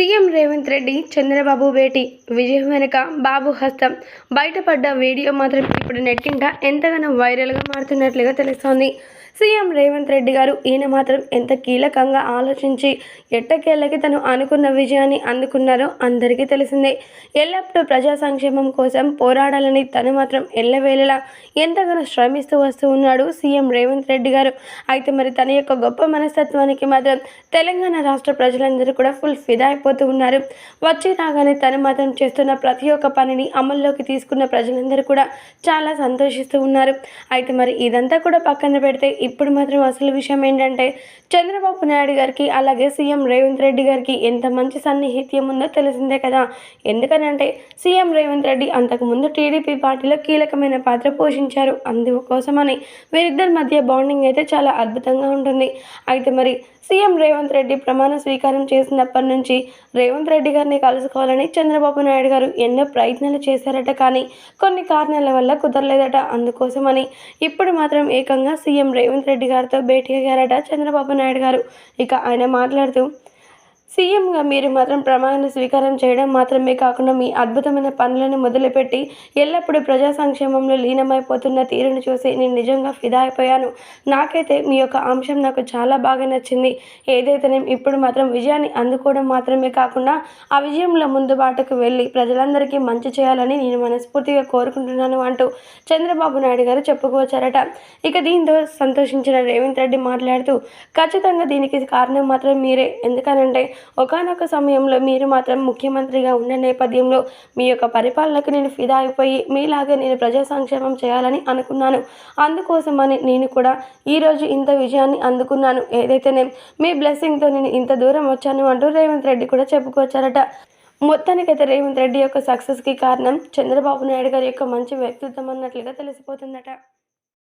CM Revanth Reddy Chandrababu భేటీ విజయం వెనుక బాబు హస్తం. బయటపడ్డ వీడియో మాత్రం ఇప్పుడు నెట్టింట ఎంతగానో వైరల్గా మారుతున్నట్లుగా తెలుస్తోంది. సీఎం రేవంత్ రెడ్డి గారు ఈయన మాత్రం ఎంత కీలకంగా ఆలోచించి ఎట్టకేళ్ళకి తను అనుకున్న విజయాన్ని అందుకున్నారో అందరికీ తెలిసిందే. ఎల్లప్పుడూ ప్రజా సంక్షేమం కోసం పోరాడాలని తను మాత్రం ఎల్లవేళలా ఎంతగానో శ్రమిస్తూ వస్తూ ఉన్నాడు సీఎం రేవంత్ రెడ్డి గారు. అయితే మరి తన యొక్క గొప్ప మనస్తత్వానికి మాత్రం తెలంగాణ రాష్ట్ర ప్రజలందరూ కూడా ఫుల్ ఫిదా అయిపోతూ ఉన్నారు. వచ్చి రాగానే తను మాత్రం చేస్తున్న ప్రతి ఒక్క పనిని అమల్లోకి తీసుకున్న ప్రజలందరూ కూడా చాలా సంతోషిస్తూ ఉన్నారు. అయితే మరి ఇదంతా కూడా పక్కన పెడితే ఇప్పుడు మాత్రం అసలు విషయం ఏంటంటే చంద్రబాబు నాయుడు గారికి అలాగే సీఎం రేవంత్ రెడ్డి గారికి ఎంత మంచి సన్నిహిత్యం ఉందో తెలిసిందే కదా. ఎందుకనంటే సీఎం రేవంత్ రెడ్డి అంతకుముందు టీడీపీ పార్టీలో కీలకమైన పాత్ర పోషించారు. అందుకోసమని వీరిద్దరి మధ్య బాండింగ్ అయితే చాలా అద్భుతంగా ఉంటుంది. అయితే మరి సీఎం రేవంత్ రెడ్డి ప్రమాణ స్వీకారం చేసినప్పటి నుంచి రేవంత్ రెడ్డి గారిని కలుసుకోవాలని చంద్రబాబు నాయుడు గారు ఎన్నో ప్రయత్నాలు చేశారట కానీ కొన్ని కారణాల వల్ల కుదరలేదట. అందుకోసమని ఇప్పుడు మాత్రం ఏకంగా సీఎం రేవంత్ రెడ్డి గారితో భేటీ అయ్యారట చంద్రబాబు నాయుడు గారు. ఇక ఆయన మాట్లాడుతూ సీఎంగా మీరు మాత్రం ప్రమాణ స్వీకారం చేయడం మాత్రమే కాకుండా మీ అద్భుతమైన పనులను మొదలుపెట్టి ఎల్లప్పుడూ ప్రజా సంక్షేమంలో లీనమైపోతున్న తీరును చూసి నేను నిజంగా ఫిదా అయిపోయాను. నాకైతే మీ యొక్క అంశం నాకు చాలా బాగా నచ్చింది. ఏదైతే ఇప్పుడు మాత్రం విజయాన్ని అందుకోవడం మాత్రమే కాకుండా ఆ విజయంలో ముందు బాటకు వెళ్ళి ప్రజలందరికీ మంచి చేయాలని నేను మనస్ఫూర్తిగా కోరుకుంటున్నాను అంటూ చంద్రబాబు నాయుడు గారు చెప్పుకోవచ్చారట ఇక దీంతో సంతోషించిన రేవంత్ రెడ్డి మాట్లాడుతూ ఖచ్చితంగా దీనికి కారణం మాత్రం మీరే. ఎందుకనంటే ఒకానొక సమయంలో మీరు మాత్రం ముఖ్యమంత్రిగా ఉన్న నేపథ్యంలో మీ యొక్క పరిపాలనకు నేను ఫిదా అయిపోయి మీలాగే నేను ప్రజా సంక్షేమం చేయాలని అనుకున్నాను. అందుకోసమని నేను కూడా ఈరోజు ఇంత విజయాన్ని అందుకున్నాను. ఏదైతేనే మీ బ్లెస్సింగ్తో నేను ఇంత దూరం వచ్చాను అంటూ రేవంత్ రెడ్డి కూడా చెప్పుకొచ్చారట. మొత్తానికైతే రేవంత్ రెడ్డి యొక్క సక్సెస్కి కారణం చంద్రబాబు నాయుడు గారి యొక్క మంచి వ్యక్తిత్వం అన్నట్లుగా తెలిసిపోతుందట.